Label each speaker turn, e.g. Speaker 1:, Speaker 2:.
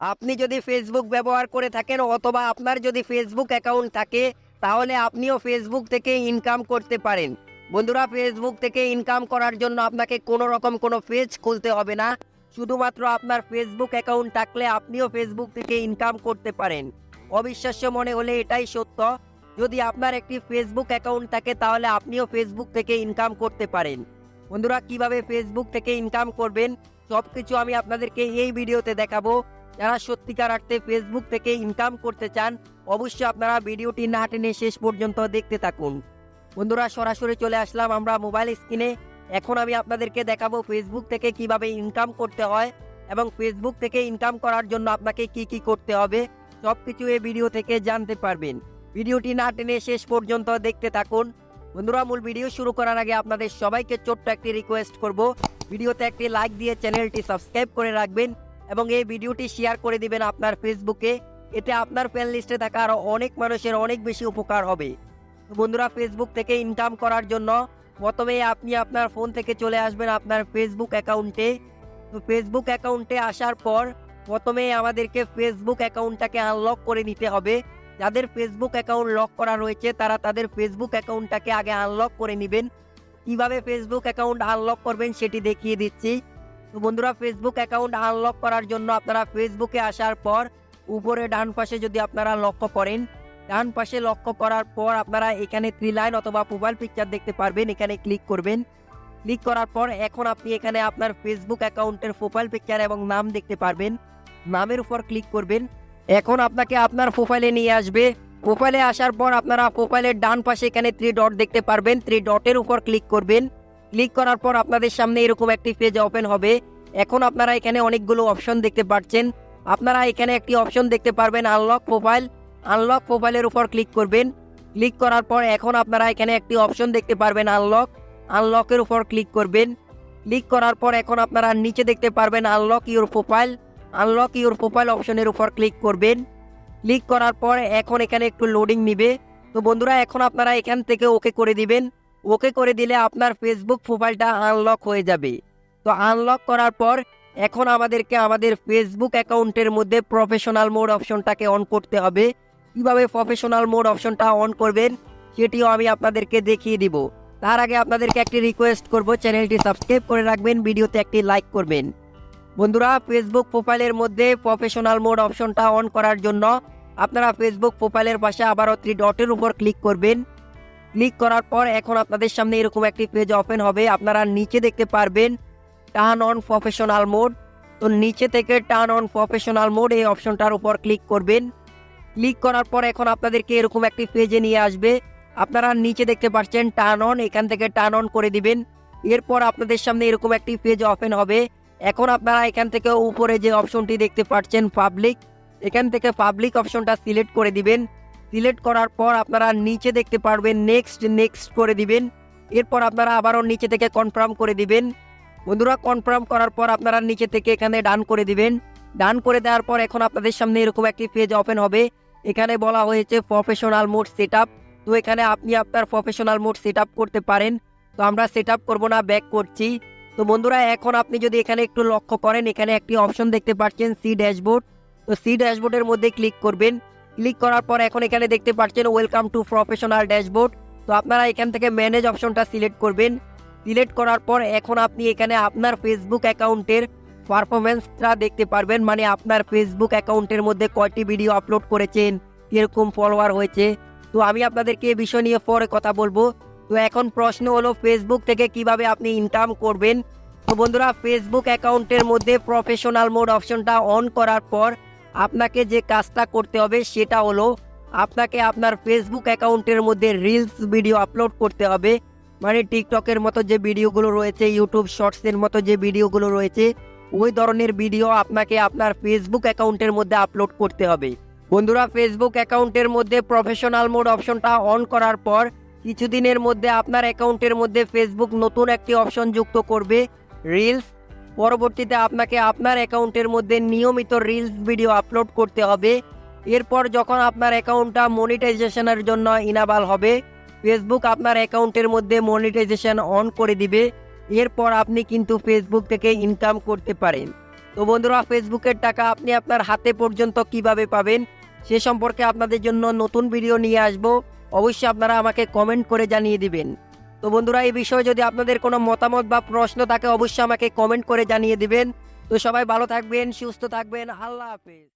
Speaker 1: আপনি যদি ফেসবুক ব্যবহার করে থাকেন অথবা আপনার যদি ফেসবুক অ্যাকাউন্ট থাকে, তাহলে আপনিও ফেসবুক থেকে ইনকাম করতে পারেন। বন্ধুরা ফেসবুক থেকে ইনকাম করার জন্য আপনাকে কোনো রকম কোনো পেজ খুলতে হবে না। শুধুমাত্র আপনার ফেসবুক অ্যাকাউন্ট থাকলে আপনিও ফেসবুক থেকে ইনকাম করতে পারেন। অবিশ্বাস্য মনে হলে এটাই সত্য। যদি আপনার একটি ফেসবুক অ্যাকাউন্ট থাকে, তাহলে আপনিও ফেসবুক থেকে ইনকাম করতে পারেন। বন্ধুরা, কীভাবে ফেসবুক থেকে ইনকাম করবেন? সব কিছু আমি আপনাদেরকে এই ভিডিওতে দেখাবো। যারা সত্যিকার অর্থে ফেসবুক থেকে ইনকাম করতে চান, অবশ্যই আপনারা ভিডিওটি না টেনে শেষ পর্যন্ত দেখতে থাকুন। বন্ধুরা, সরাসরি চলে আসলাম আমরা মোবাইল স্ক্রিনে এখন আমি আপনাদেরকে দেখাবো ফেসবুক থেকে কীভাবে ইনকাম করতে হয় এবং ফেসবুক থেকে ইনকাম করার জন্য আপনাকে কি কি করতে হবে। সব কিছু এই ভিডিও থেকে জানতে পারবেন। ভিডিওটি না টেনে শেষ পর্যন্ত দেখতে থাকুন। বন্ধুরা, মূল ভিডিও শুরু করার আগে আপনাদের সবাইকে ছোট্ট একটি রিকোয়েস্ট করব। ভিডিওতে একটি লাইক দিয়ে চ্যানেলটি সাবস্ক্রাইব করে রাখবেন। এবং এই ভিডিওটি শেয়ার করে দিবেন আপনার ফেসবুকে। এতে আপনার ফ্যান লিস্টে থাকা আরও অনেক মানুষের অনেক বেশি উপকার হবে। বন্ধুরা, ফেসবুক থেকে ইনকাম করার জন্য প্রথমে আপনি আপনার ফোন থেকে চলে আসবেন আপনার ফেসবুক অ্যাকাউন্টে। ফেসবুক অ্যাকাউন্টে আসার পর প্রথমে আমাদেরকে ফেসবুক অ্যাকাউন্টটাকে আনলক করে নিতে হবে। যাদের ফেসবুক অ্যাকাউন্ট লক করা রয়েছে, তারা তাদের ফেসবুক অ্যাকাউন্টটাকে আগে আনলক করে নেবেন। কীভাবে ফেসবুক অ্যাকাউন্ট আনলক করবেন সেটি দেখিয়ে দিচ্ছি। তো বন্ধুরা ফেসবুক অ্যাকাউন্ট আনলক করার জন্য আপনারা ফেসবুকে আসার পর উপরে ডান পাশে যদি আপনারা লক্ষ্য করেন, ডান পাশে লক্ষ্য করার পর আপনারা এখানে থ্রি লাইন অথবা প্রোফাইল পিকচার দেখতে পারবেন, এখানে ক্লিক করবেন। ক্লিক করার পর এখন আপনি এখানে আপনার ফেসবুক অ্যাকাউন্টের প্রোফাইল পিকচার এবং নাম দেখতে পারবেন। নামের উপর ক্লিক করবেন। এখন আপনাকে আপনার প্রোফাইলে নিয়ে আসবে। প্রোফাইলে আসার পর আপনারা প্রোফাইলের ডান পাশে এখানে থ্রি ডট দেখতে পারবেন। থ্রি ডটের উপর ক্লিক করবেন। ক্লিক করার পর আপনাদের সামনে এরকম একটি পেজ ওপেন হবে। এখন আপনারা এখানে অনেকগুলো অপশন দেখতে পাচ্ছেন। আপনারা এখানে একটি অপশন দেখতে পারবেন আনলক প্রোফাইল আনলক প্রোফাইলের উপর ক্লিক করবেন। ক্লিক করার পর এখন আপনারা এখানে একটি অপশন দেখতে পারবেন আনলক আনলকের উপর ক্লিক করবেন। ক্লিক করার পর এখন আপনারা নিচে দেখতে পারবেন unlock your profile unlock your profile অপশনের উপর ক্লিক করবেন। ক্লিক করার পর এখন এখানে একটু লোডিং নিবে। তো বন্ধুরা, এখন আপনারা এখান থেকে ওকে করে দিবেন। ওকে করে দিলে আপনার ফেসবুক প্রোফাইলটা আনলক হয়ে যাবে। তো আনলক করার পর এখন আমাদেরকে আমাদের ফেসবুক অ্যাকাউন্টের মধ্যে প্রফেশনাল মোড অপশনটাকে অন করতে হবে। কীভাবে প্রফেশনাল মোড অপশনটা অন করবেন সেটিও আমি আপনাদেরকে দেখিয়ে দিব। তার আগে আপনাদেরকে একটি রিকোয়েস্ট করব, চ্যানেলটি সাবস্ক্রাইব করে রাখবেন, ভিডিওতে একটি লাইক করবেন। বন্ধুরা ফেসবুক প্রোফাইলের মধ্যে প্রফেশনাল মোড অপশনটা অন করার জন্য আপনারা ফেসবুক প্রোফাইলের পাশে আবারও থ্রি ডটের উপর ক্লিক করবেন। ক্লিক করার পর এখন আপনাদের সামনে এরকম একটি পেজ ওপেন হবে। আপনারা নিচে দেখতে পারবেন টার্ন অন প্রফেশনাল মোড তো নিচে থেকে টার্ন অন প্রফেশনাল মোড এই অপশনটার উপর ক্লিক করবেন। ক্লিক করার পর এখন আপনাদেরকে এরকম একটি পেজে নিয়ে আসবে। আপনারা নিচে দেখতে পাচ্ছেন টার্ন অন এখান থেকে টার্ন অন করে দিবেন। এরপর আপনাদের সামনে এরকম একটি পেজ ওপেন হবে। এখন আপনারা এখান থেকে উপরে যে অপশনটি দেখতে পাচ্ছেন পাবলিক এখান থেকে পাবলিক অপশনটা সিলেক্ট করে দিবেন। সিলেক্ট করার পর আপনারা নিচে দেখতে পারবেন নেক্সট নেক্সট করে দিবেন। এরপর আপনারা আবারও নিচে থেকে কনফার্ম করে দিবেন। বন্ধুরা কনফার্ম করার পর আপনারা নিচে থেকে এখানে ডান করে দিবেন। ডান করে দেওয়ার পর এখন আপনাদের সামনে এরকম একটি পেজ ওপেন হবে। এখানে বলা হয়েছে প্রফেশনাল মোড সেট তো এখানে আপনি আপনার প্রফেশনাল মোড সেট করতে পারেন। তো আমরা সেট আপ করব না ব্যাক করছি। তো বন্ধুরা, এখন আপনি যদি এখানে একটু লক্ষ্য করেন, এখানে একটি অপশন দেখতে পাচ্ছেন সি ড্যাশবোর্ড তো সি ড্যাশবোর্ডের মধ্যে ক্লিক করবেন। ক্লিক করার পর এখন এখানে দেখতে পাচ্ছেন ওয়েলকাম টু প্রফেশনাল ড্যাশবোর্ড তো আপনারা এখান থেকে ম্যানেজ অপশনটা সিলেক্ট করবেন। সিলেক্ট করার পর এখন আপনি এখানে আপনার ফেসবুক অ্যাকাউন্টের পারফরমেন্সটা দেখতে পারবেন। মানে আপনার ফেসবুক অ্যাকাউন্টের মধ্যে কয়টি ভিডিও আপলোড করেছেন, কীরকম ফলোয়ার হয়েছে। তো আমি আপনাদেরকে এই বিষয় নিয়ে পরে কথা বলব। তো এখন প্রশ্ন হলো ফেসবুক থেকে কীভাবে আপনি ইনকাম করবেন? তো বন্ধুরা ফেসবুক অ্যাকাউন্টের মধ্যে প্রফেশনাল মোড অপশনটা অন করার পর আপনাকে যে কাজটা করতে হবে সেটা হলো আপনাকে আপনার ফেসবুক অ্যাকাউন্টের মধ্যে রিলস ভিডিও আপলোড করতে হবে। মানে টিকটকের মতো যে ভিডিওগুলো রয়েছে ইউটিউব শর্টসের মতো যে ভিডিওগুলো রয়েছে, ওই ধরনের ভিডিও আপনাকে আপনার ফেসবুক অ্যাকাউন্টের মধ্যে আপলোড করতে হবে। বন্ধুরা ফেসবুক অ্যাকাউন্টের মধ্যে প্রফেশনাল মোড অপশনটা অন করার পর কিছুদিনের মধ্যে আপনার অ্যাকাউন্টের মধ্যে ফেসবুক নতুন একটি অপশন যুক্ত করবে রিলস পরবর্তীতে আপনাকে আপনার অ্যাকাউন্টের মধ্যে নিয়মিত রিলস ভিডিও আপলোড করতে হবে। এরপর যখন আপনার অ্যাকাউন্টটা মনিটাইজেশনের জন্য ইনাবাল হবে ফেসবুক আপনার অ্যাকাউন্টের মধ্যে মনিটাইজেশন অন করে দিবে। এরপর আপনি কিন্তু ফেসবুক থেকে ইনকাম করতে পারেন। তো বন্ধুরা ফেসবুকের টাকা আপনি আপনার হাতে পর্যন্ত কীভাবে পাবেন, সে সম্পর্কে আপনাদের জন্য নতুন ভিডিও নিয়ে আসব। অবশ্যই আপনারা আমাকে কমেন্ট করে জানিয়ে দিবেন। তো বন্ধুরা, এই বিষয়ে যদি আপনাদের কোনো মতামত বা প্রশ্ন থাকে, অবশ্যই আমাকে কমেন্ট করে জানিয়ে দিবেন। তো সবাই ভালো থাকবেন, সুস্থ থাকবেন। আল্লাহ হাফেজ।